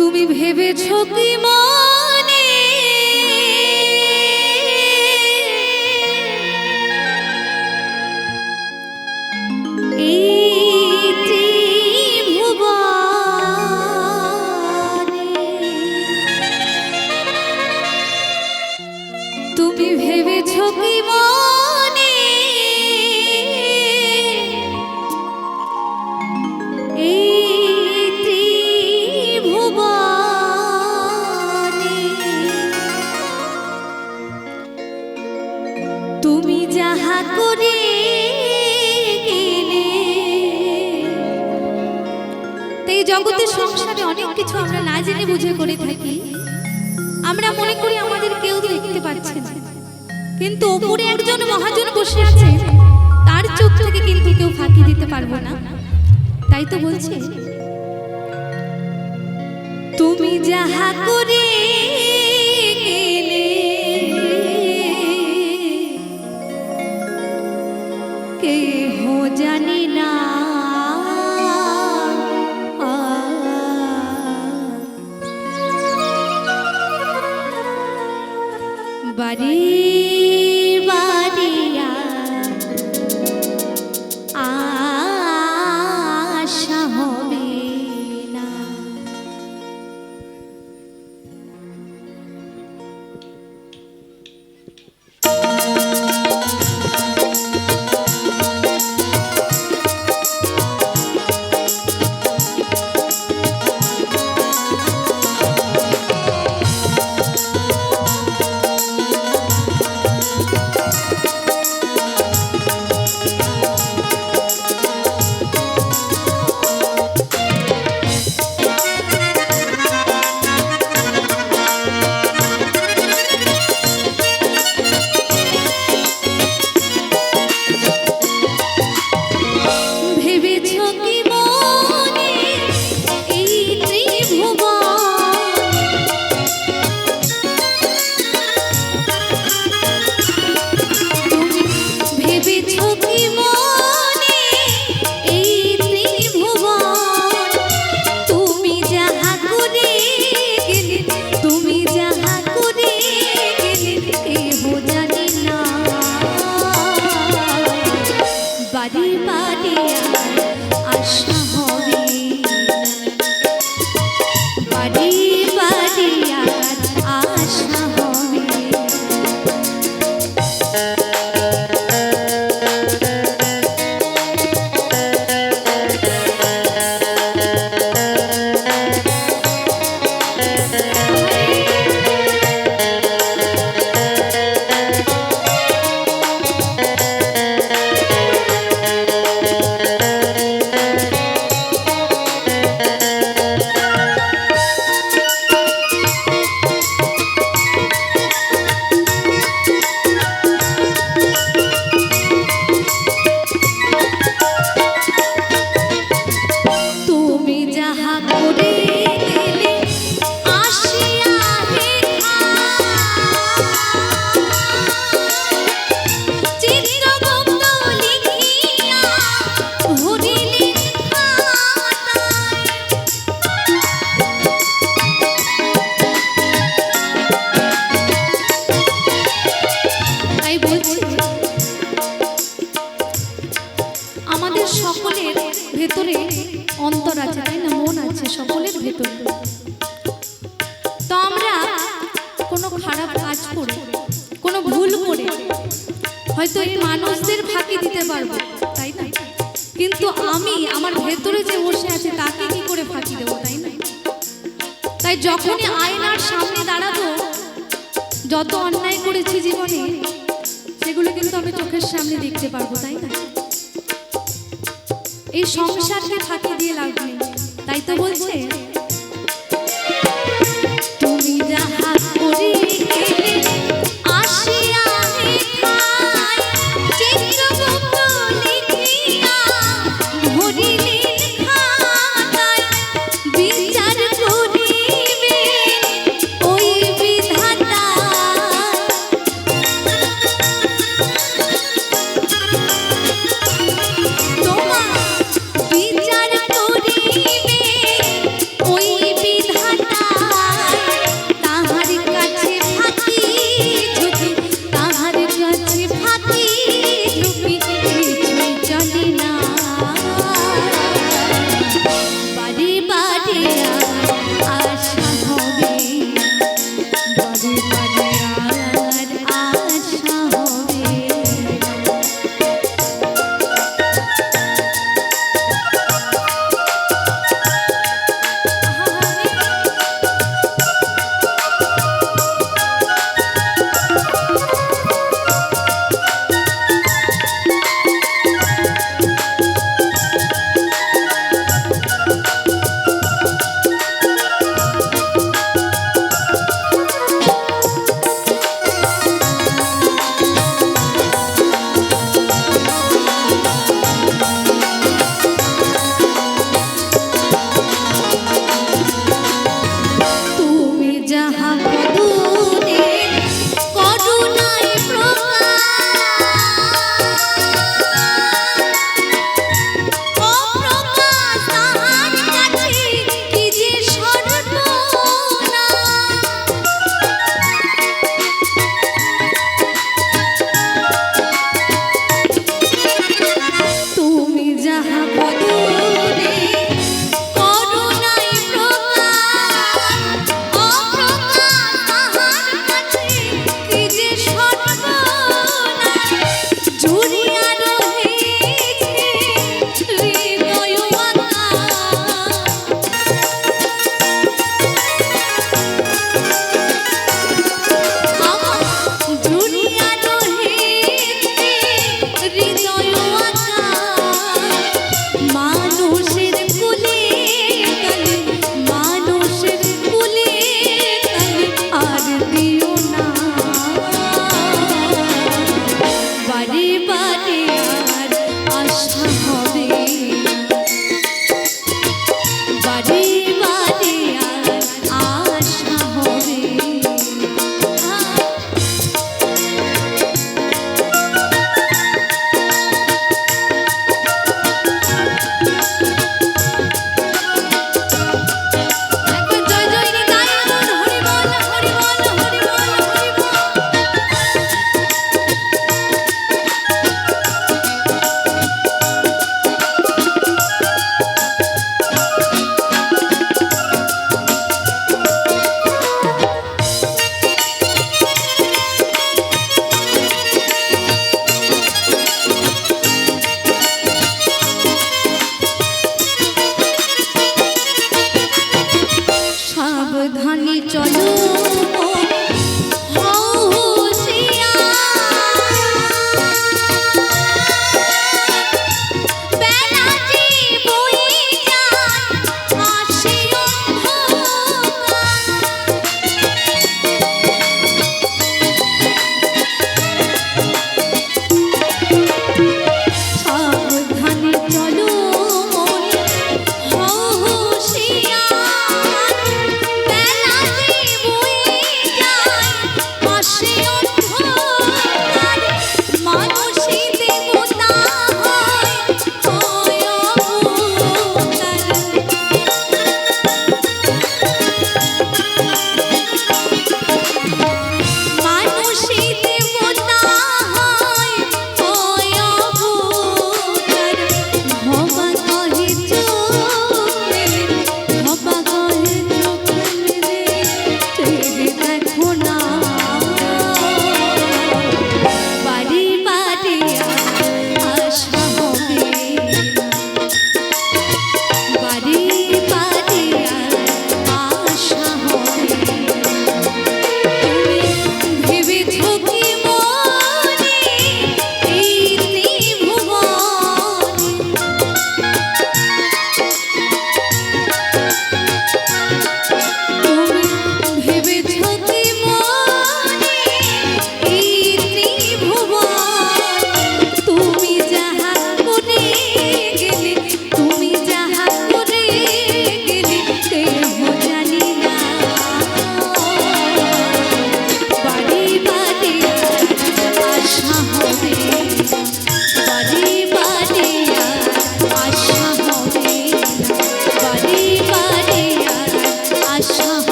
তুমি ভেবেছ কি মনে? তুমি ভেবেছ এই জগতের সংসারে অনেক কিছু আমরা না জেনে বুঝে করে থাকি। আমরা মনে করি আমাদের কেউ দেখতে পাচ্ছে না। কিন্তু ওপরে একজন মহাজন বসে আছে, তার চোখ থেকে কিন্তু কেউ ফাঁকি দিতে পারব না। তাই তো বলছে, তুমি যাহা করে Everybody. আমাদের সকলের ভেতরে অন্তর আছে, তাই না? মন আছে সকলের ভেতরে। তো আমরা কোনো খারাপ কাজ করে, কোনো ভুল করে, হয়তো এই মানুষদের ফাঁকি দিতে পারব, তাই না? কিন্তু আমি আমার ভেতরে যে বসে আছে, তাকে কি করে ফাঁকি দেবো, তাই না? তাই যখনই আয়নার সামনে দাঁড়াবো, যত অন্যায় করেছি জীবনে, সেগুলো কিন্তু আমি চোখের সামনে দেখতে পারব, তাই না? এই সংসারকে ফাঁকি দিয়ে লাভ নেই। তাই তো বলছে